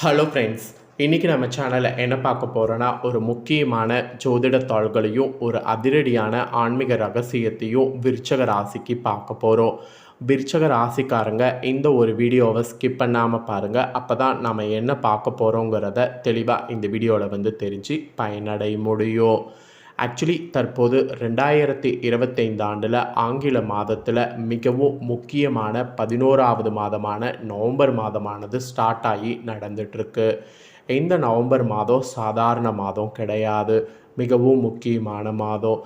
Hello friends இன்றைக்கி நம்ம சேனலில் என்ன பார்க்க போகிறோன்னா ஒரு முக்கியமான ஜோதிடத்தாள்களையும் ஒரு அதிரடியான ஆன்மீக ரகசியத்தையும் விருச்சக ராசிக்கு பார்க்க போகிறோம் விருச்சக ராசிக்காரங்க இந்த ஒரு வீடியோவை ஸ்கிப் பண்ணாமல் பாருங்கள் அப்போ தான் நம்ம என்ன பார்க்க போகிறோங்கிறத தெளிவாக இந்த வீடியோவில் வந்து தெரிஞ்சு பயனடை முடியும். ஆக்சுவலி தற்போது ரெண்டாயிரத்தி இருபத்தைந்து ஆண்டில் ஆங்கில மாதத்தில் மிகவும் முக்கியமான பதினோராவது மாதமான நவம்பர் மாதமானது ஸ்டார்ட் ஆகி நடந்துட்டுருக்கு. இந்த நவம்பர் மாதம் சாதாரண மாதம் கிடையாது. மிகவும் முக்கியமான மாதம்.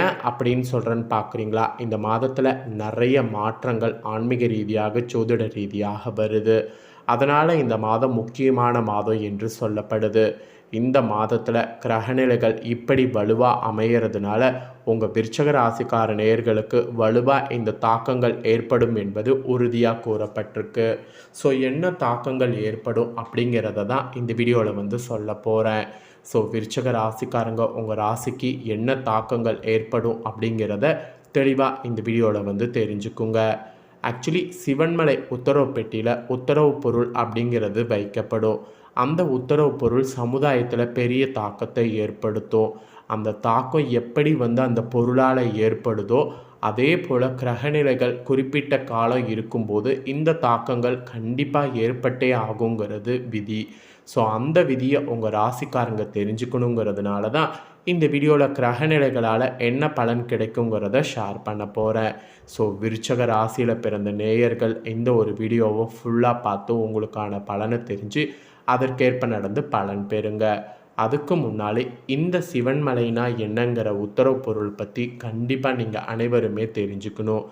ஏன் அப்படின்னு சொல்கிறேன்னு பார்க்குறீங்களா? இந்த மாதத்தில் நிறைய மாற்றங்கள் ஆன்மீக ரீதியாக சோதிட ரீதியாக வருது. அதனால் இந்த மாதம் முக்கியமான மாதம் என்று சொல்லப்படுது. இந்த மாதத்தில் கிரகநிலைகள் இப்படி வலுவாக அமைகிறதுனால உங்கள் விருச்சக ராசிக்கார நேயர்களுக்கு வலுவாக இந்த தாக்கங்கள் ஏற்படும் என்பது உறுதியாக கூறப்பட்டிருக்கு. ஸோ என்ன தாக்கங்கள் ஏற்படும் அப்படிங்கிறத தான் இந்த வீடியோவில் வந்து சொல்ல போகிறேன் ஸோ விருச்சக ராசிக்காரங்க உங்கள் ராசிக்கு என்ன தாக்கங்கள் ஏற்படும் அப்படிங்கிறத தெளிவாக இந்த வீடியோவில் வந்து தெரிஞ்சுக்குங்க. ஆக்சுவலி சிவன்மலை உத்தரவு பெட்டியில் உத்தரவு பொருள் அப்படிங்கிறது வைக்கப்படும். அந்த உத்தரவு பொருள் சமுதாயத்தில் பெரிய தாக்கத்தை ஏற்படுத்தும் அந்த தாக்கம் எப்படி வந்து அந்த பொருளால் ஏற்படுதோ அதே போல் கிரகநிலைகள் குறிப்பிட்ட காலம் இருக்கும்போது இந்த தாக்கங்கள் கண்டிப்பாக ஏற்பட்டே ஆகுங்கிறது விதி. ஸோ அந்த விதியை உங்கள் ராசிக்காரங்க தெரிஞ்சுக்கணுங்கிறதுனால தான் இந்த வீடியோவில் கிரகநிலைகளால் என்ன பலன் கிடைக்குங்கிறத ஷேர் பண்ண போகிறேன் ஸோ விருச்சக ராசியில் பிறந்த நேயர்கள் இந்த ஒரு வீடியோவை ஃபுல்லாக பார்த்து உங்களுக்கான பலனை தெரிஞ்சு அதற்கேற்ப நடந்து பலன் பெறுங்க. அதுக்கு முன்னாலே இந்த சிவன்மலைனா என்னங்கிற உத்தரவு பொருள் பற்றி கண்டிப்பாக நீங்கள் அனைவருமே தெரிஞ்சுக்கணும்.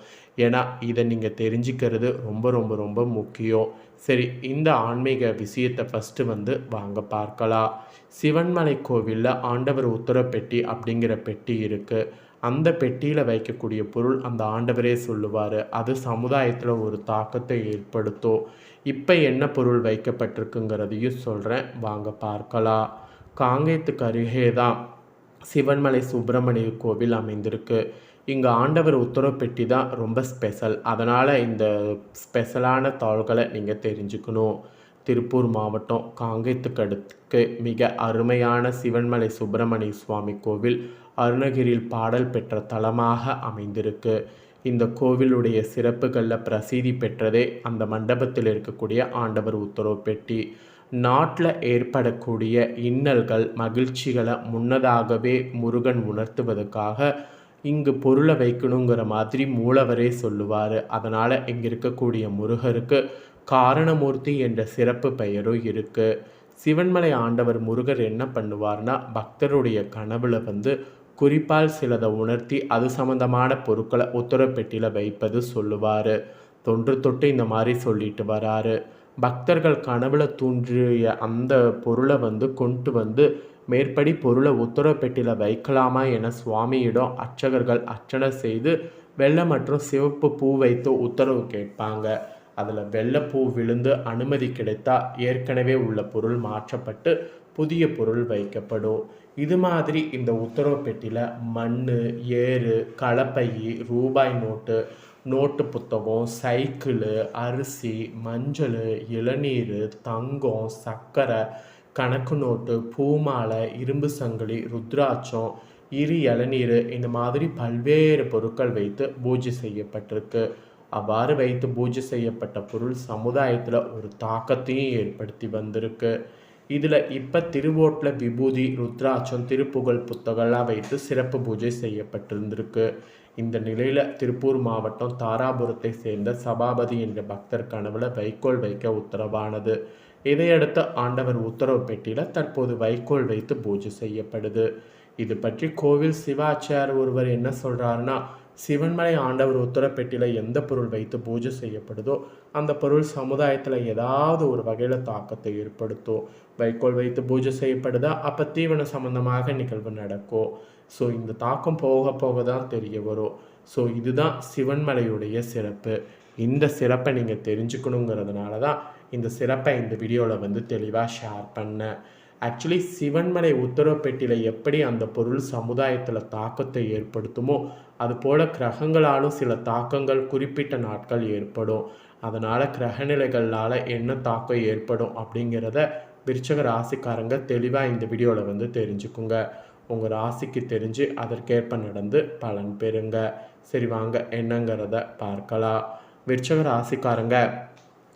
ஏன்னா இதை நீங்கள் தெரிஞ்சுக்கிறது ரொம்ப ரொம்ப ரொம்ப முக்கியம். சரி இந்த ஆன்மீக விஷயத்தை ஃபஸ்ட்டு வந்து வாங்க பார்க்கலாம். சிவன்மலை கோவிலில் ஆண்டவர் உத்தரவு பெட்டி அப்படிங்கிற பெட்டி இருக்குது அந்த பெட்டியில் வைக்கக்கூடிய பொருள் அந்த ஆண்டவரே சொல்லுவார். அது சமுதாயத்தில் ஒரு தாக்கத்தை ஏற்படுத்தும் இப்போ என்ன பொருள் வைக்கப்பட்டிருக்குங்கிறதையும் சொல்கிறேன் வாங்க பார்க்கலாம். காங்கேயத்துக்கு அருகே தான் சிவன்மலை சுப்பிரமணிய கோவில் அமைந்திருக்கு. இங்கே ஆண்டவர் உத்தரவு பெட்டி தான் ரொம்ப ஸ்பெஷல் அதனால் இந்த ஸ்பெஷலான தாள்களை நீங்கள் தெரிஞ்சுக்கணும். திருப்பூர் மாவட்டம் காங்கேத்துக்கடுத்துக்கு மிக அருமையான சிவன்மலை சுப்பிரமணிய சுவாமி கோவில் அருணகிரியில் பாடல் பெற்ற தலமாக அமைந்திருக்கு. இந்த கோவிலுடைய சிறப்புகளில் பிரசித்தி பெற்றதே அந்த மண்டபத்தில் இருக்கக்கூடிய ஆண்டவர் உத்தரவு பெட்டி. நாட்டில் ஏற்படக்கூடிய இன்னல்கள் மகிழ்ச்சிகளை முன்னதாகவே முருகன் உணர்த்துவதற்காக இங்கு பொருளை வைக்கணுங்கிற மாதிரி மூலவரே சொல்லுவார். அதனால் இங்கே இருக்கக்கூடிய முருகருக்கு காரணமூர்த்தி என்ற சிறப்பு பெயரும் இருக்குது சிவன்மலை ஆண்டவர் முருகர் என்ன பண்ணுவார்னா பக்தருடைய கனவுல வந்து குறிப்பால் சிலதை உணர்த்தி அது சம்பந்தமான பொருட்களை உத்தரப்பெட்டியில் வைப்பது சொல்லுவார். தொன்று தொட்டு இந்த மாதிரி சொல்லிட்டு வராரு. பக்தர்கள் கனவுல தூன்றிய அந்த பொருளை வந்து கொண்டு வந்து மேற்படி பொருளை உத்தரப்பெட்டியில் வைக்கலாமா என சுவாமியிடம் அர்ச்சகர்கள் அர்ச்சனை செய்து வெள்ளை மற்றும் சிவப்பு பூ வைத்து உத்தரவு கேட்பாங்க. அதில் வெள்ளைப்பூ விழுந்து அனுமதி கிடைத்தா ஏற்கனவே உள்ள பொருள் மாற்றப்பட்டு புதிய பொருள் வைக்கப்படும். இது மாதிரி இந்த உத்தரவு பெட்டியில் மண் ஏறு கலப்பை ரூபாய் நோட்டு நோட்டு புத்தகம் சைக்கிளு அரிசி மஞ்சள் இளநீர் தங்கம் சர்க்கரை கணக்கு நோட்டு பூமாலை இரும்பு சங்கிலி ருத்ராட்சம் இரு இளநீர் இந்த மாதிரி பல்வேறு பொருட்கள் வைத்து பூஜை செய்யப்பட்டிருக்கு. அவ்வாறு வைத்து பூஜை செய்யப்பட்ட பொருள் சமுதாயத்தில் ஒரு தாக்கத்தையும் ஏற்படுத்தி வந்திருக்கு. இதில் இப்போ திருவோட்டில் விபூதி ருத்ராட்சம் திருப்புகழ் புத்தகம்லாம் வைத்து சிறப்பு பூஜை செய்யப்பட்டிருந்திருக்கு. இந்த நிலையில் திருப்பூர் மாவட்டம் தாராபுரத்தை சேர்ந்த சபாபதி என்ற பக்தர் கனவுல வைக்கோல் வைக்க உத்தரவானது. இதையடுத்து ஆண்டவர் உத்தரவு பெட்டியில் தற்போது வைக்கோல் வைத்து பூஜை செய்யப்படுது. இது பற்றி கோவில் சிவாச்சார் ஒருவர் என்ன சொல்கிறாருன்னா சிவன்மலை ஆண்டவர் உத்தரப்பெட்டியில் எந்த பொருள் வைத்து பூஜை செய்யப்படுதோ அந்த பொருள் சமுதாயத்தில் ஏதாவது ஒரு வகையில் தாக்கத்தை ஏற்படுத்தும் வைக்கோல் வைத்து பூஜை செய்யப்படுதா அப்போ தீவன சம்பந்தமாக நிகழ்வு நடக்கும் ஸோ இந்த தாக்கம் போக போக தான் தெரிய வரும். ஸோ இதுதான் சிவன்மலையுடைய சிறப்பு. இந்த சிறப்பை நீங்கள் தெரிஞ்சுக்கணுங்கிறதுனால தான் இந்த சிறப்பை இந்த வீடியோவில் வந்து தெளிவாக ஷேர் பண்ணேன். ஆக்சுவலி சிவன்மலை உத்தரவு பெட்டியில் எப்படி அந்த பொருள் சமுதாயத்தில் தாக்கத்தை ஏற்படுத்துமோ அதுபோல் கிரகங்களாலும் சில தாக்கங்கள் குறிப்பிட்ட நாட்கள் ஏற்படும். அதனால் கிரகநிலைகளால் என்ன தாக்கம் ஏற்படும் அப்படிங்கிறத விருச்சக ராசிக்காரங்க தெளிவாக இந்த வீடியோவில் வந்து தெரிஞ்சுக்குங்க. உங்கள் ராசிக்கு தெரிஞ்சு அதற்கேற்ப நடந்து பலன் பெறுங்க. சரி வாங்க என்னங்கிறத பார்க்கலாம். விருச்சக ராசிக்காரங்க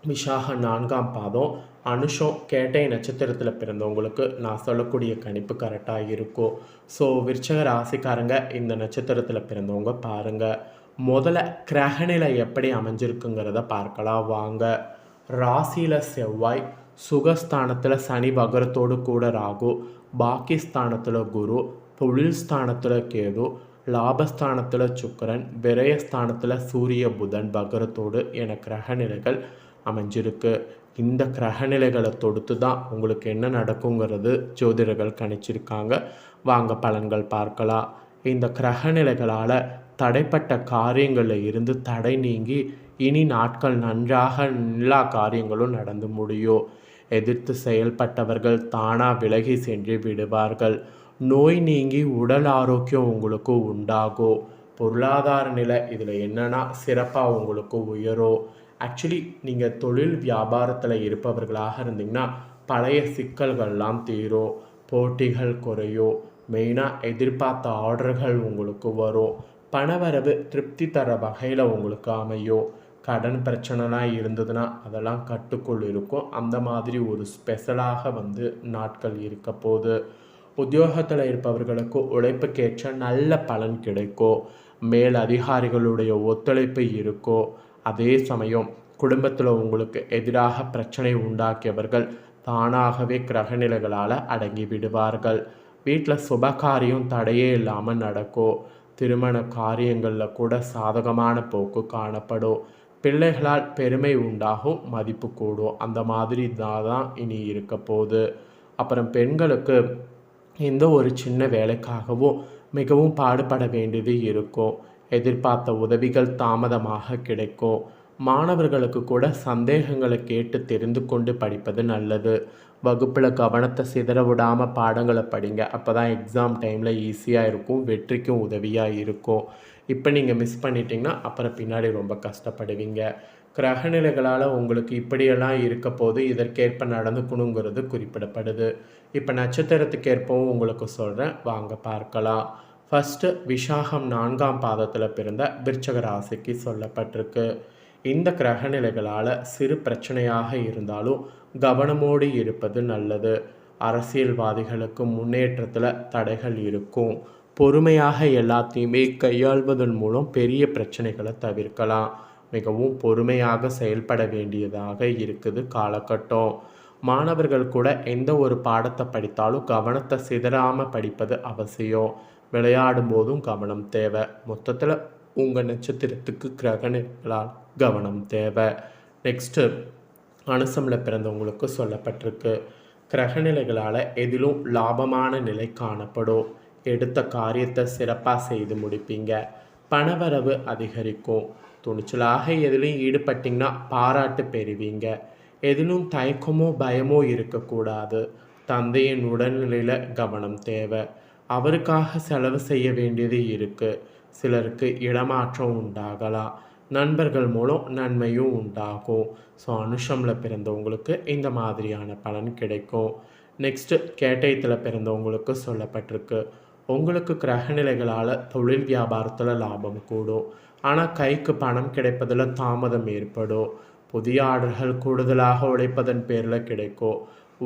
விஷாக நான்காம் பாதம் அனுஷம் கேட்டை நட்சத்திரத்தில் பிறந்தவங்களுக்கு நான் சொல்லக்கூடிய கணிப்பு கரெக்டாக இருக்கும் ஸோ விருச்சக ராசிக்காரங்க இந்த நட்சத்திரத்தில் பிறந்தவங்க பாருங்கள் முதல்ல கிரகநிலை எப்படி அமைஞ்சிருக்குங்கிறத பார்க்கலாம். வாங்க. ராசியில் செவ்வாய் சுகஸ்தானத்தில் சனி வகரத்தோடு கூட ராகு பாக்கிஸ்தானத்தில் குரு தொழில் ஸ்தானத்தில் கேது லாபஸ்தானத்தில் சுக்கரன் விரயஸ்தானத்தில் சூரிய புதன் பகரத்தோடு என கிரகநிலைகள் அமைஞ்சிருக்கு. இந்த கிரகநிலைகளை தொடுத்து தான் உங்களுக்கு என்ன நடக்குங்கிறது ஜோதிடர்கள் கணிச்சிருக்காங்க. வாங்க பலன்கள் பார்க்கலாம். இந்த கிரகநிலைகளால் தடைப்பட்ட காரியங்களில் இருந்து தடை நீங்கி இனி நாட்கள் நன்றாக எல்லா காரியங்களும் நடந்து முடியும் எதிர்த்து செயல்பட்டவர்கள் தானாக விலகி சென்று விடுவார்கள். நோய் நீங்கி உடல் ஆரோக்கியம் உங்களுக்கு உண்டாகும் பொருளாதார நிலை இதில் என்னென்னா சிறப்பாக உங்களுக்கு உயரும் ஆக்சுவலி நீங்கள் தொழில் வியாபாரத்தில் இருப்பவர்களாக இருந்தீங்கன்னா பழைய சிக்கல்கள்லாம் தீரும் போட்டிகள் குறையும் மெயினாக எதிர்பார்த்த ஆர்டர்கள் உங்களுக்கு வரும். பணவரவு திருப்தி தர வகையில் உங்களுக்கு அமையும் கடன் பிரச்சனைலாம் இருந்ததுன்னா அதெல்லாம் கட்டுக்குள் இருக்கும். அந்த மாதிரி ஒரு ஸ்பெஷலாக வந்து நாட்கள் இருக்க போது உத்தியோகத்தில் இருப்பவர்களுக்கு உழைப்புக்கேற்ற நல்ல பலன் கிடைக்கும் மேல் அதிகாரிகளுடைய ஒத்துழைப்பு இருக்கோ அதே சமயம் குடும்பத்தில் உங்களுக்கு எதிராக பிரச்சனை உண்டாக்கியவர்கள் தானாகவே கிரகநிலைகளால் அடங்கி விடுவார்கள். வீட்டில் சுபகாரியம் தடையே இல்லாமல் நடக்கும் திருமண காரியங்களில் கூட சாதகமான போக்கு காணப்படும் பிள்ளைகளால் பெருமை உண்டாகும் மதிப்பு கூடும். அந்த மாதிரி தான் தான் இனி இருக்க போகுது. அப்புறம் பெண்களுக்கு எந்த ஒரு சின்ன வேலைக்காகவும் மிகவும் பாடுபட வேண்டியது இருக்கும். எதிர்பார்த்த உதவிகள் தாமதமாக கிடைக்கும். மாணவர்களுக்கு கூட சந்தேகங்களை கேட்டு தெரிந்து கொண்டு படிப்பது நல்லது. வகுப்பில் கவனத்தை சிதற விடாமல் பாடங்களை படிங்க. அப்போ தான் எக்ஸாம் டைமில் ஈஸியாக இருக்கும் வெற்றிக்கும் உதவியாக இருக்கும். இப்போ நீங்கள் மிஸ் பண்ணிட்டீங்கன்னா அப்புறம் பின்னாடி ரொம்ப கஷ்டப்படுவீங்க. கிரகநிலைகளால் உங்களுக்கு இப்படியெல்லாம் இருக்க போது இதற்கேற்ப நடந்துக்கணுங்கிறது குறிப்பிடப்படுது. இப்போ நட்சத்திரத்துக்கேற்பவும் உங்களுக்கு சொல்கிறேன் வாங்க பார்க்கலாம். ஃபஸ்ட்டு விஷாகம் நான்காம் பாதத்தில் பிறந்த விருச்சக ராசிக்கு சொல்லப்பட்டிருக்கு. இந்த கிரகநிலைகளால் சிறு பிரச்சனையாக இருந்தாலும் கவனமோடு இருப்பது நல்லது. அரசியல்வாதிகளுக்கு முன்னேற்றத்தில் தடைகள் இருக்கும். பொறுமையாக எல்லாத்தையுமே கையாள்வதன் மூலம் பெரிய பிரச்சனைகளை தவிர்க்கலாம். மிகவும் பொறுமையாக செயல்பட வேண்டியதாக இருக்குது காலகட்டம். மாணவர்கள் கூட எந்த ஒரு பாடத்தை படித்தாலும் கவனத்தை சிதறாமல் படிப்பது அவசியம். விளையாடும் போதும் கவனம் தேவை. மொத்தத்தில் உங்கள் நட்சத்திரத்துக்கு கிரகணங்களால் கவனம் தேவை. நெக்ஸ்ட்டு அனுசமில் பிறந்தவங்களுக்கு சொல்லப்பட்டிருக்கு. கிரகநிலைகளால் எதிலும் லாபமான நிலை காணப்படும். எடுத்த காரியத்தை சிறப்பாக செய்து முடிப்பீங்க. பணவரவு அதிகரிக்கும். துணிச்சலாக எதிலும் ஈடுபட்டிங்கன்னா பாராட்டு பெறுவீங்க. எதிலும் தயக்கமோ பயமோ இருக்கக்கூடாது. தந்தையின் உடல்நிலையில் கவனம் தேவை. அவருக்காக செலவு செய்ய வேண்டியது இருக்குது சிலருக்கு இடமாற்றம் உண்டாகலாம். நண்பர்கள் மூலம் நன்மையும் உண்டாகும். ஸோ அனுஷமில் பிறந்தவங்களுக்கு இந்த மாதிரியான பலன் கிடைக்கும். நெக்ஸ்ட்டு கேட்டயத்தில் பிறந்தவங்களுக்கு சொல்லப்பட்டிருக்கு. உங்களுக்கு கிரகநிலைகளால் தொழில் வியாபாரத்தில் லாபம் கூடும். ஆனால் கைக்கு பணம் கிடைப்பதில் தாமதம் ஏற்படும். புதிய ஆர்டர்கள் கூடுதலாக உழைப்பதன் பேரில் கிடைக்கும்.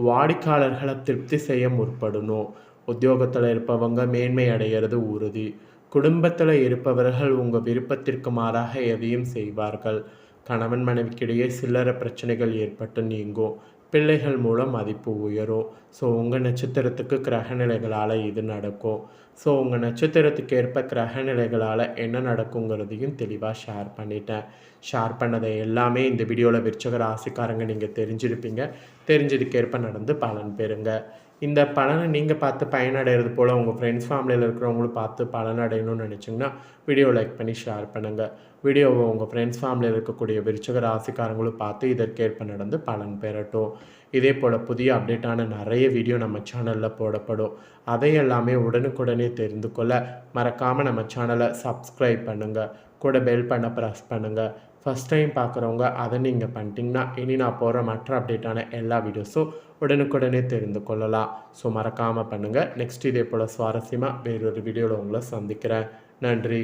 வாடிக்கையாளர்களை திருப்தி செய்ய முற்படணும். உத்தியோகத்தில் இருப்பவங்க மேன்மை அடைகிறது உறுதி. குடும்பத்தில் இருப்பவர்கள் உங்கள் விருப்பத்திற்கு மாறாக எதையும் செய்வார்கள். கணவன் மனைவிக்கிடையே சில்லற பிரச்சனைகள் ஏற்பட்டு நீங்கும். பிள்ளைகள் மூலம் மதிப்பு உயரும். ஸோ உங்கள் நட்சத்திரத்துக்கு கிரகநிலைகளால் இது நடக்கும். ஸோ உங்கள் நட்சத்திரத்துக்கு ஏற்ப கிரகநிலைகளால் என்ன நடக்குங்கிறதையும் தெளிவாக ஷேர் பண்ணிட்டேன். ஷேர் பண்ணதை எல்லாமே இந்த வீடியோவில் விற்சக ராசிக்காரங்க நீங்கள் தெரிஞ்சிருப்பீங்க. தெரிஞ்சதுக்கேற்ப நடந்து பலன் பெறுங்க. இந்த பலனை நீங்கள் பார்த்து பயனடைகிறது போல் உங்கள் ஃப்ரெண்ட்ஸ் ஃபேமிலியில் இருக்கிறவங்களும் பார்த்து பலனடையணும்னு நினச்சிங்கன்னா வீடியோ லைக் பண்ணி ஷேர் பண்ணுங்கள் வீடியோவை உங்கள் ஃப்ரெண்ட்ஸ் ஃபேமிலியில் இருக்கக்கூடிய விருச்சக ராசிக்காரங்களும் பார்த்து இதற்கேற்ப நடந்து பலன் பெறட்டும். இதே போல் புதிய அப்டேட்டான நிறைய வீடியோ நம்ம சேனலில் போடப்படும். அதையெல்லாமே உடனுக்குடனே தெரிந்து கொள்ள மறக்காமல் நம்ம சேனலை சப்ஸ்கிரைப் பண்ணுங்கள் கூட பெல் பண்ண ப்ரெஸ் பண்ணுங்கள் ஃபஸ்ட் டைம் பார்க்குறவங்க அதை நீங்கள் பண்ணிட்டீங்கன்னா இனி நான் போகிற மற்ற அப்டேட்டான எல்லா வீடியோஸும் உடனுக்குடனே தெரிந்து கொள்ளலாம். ஸோ மறக்காமல் பண்ணுங்கள் நெக்ஸ்ட் இதே போல் சுவாரஸ்யமாக வேறொரு வீடியோவில் உங்களை சந்திக்கிறேன். நன்றி.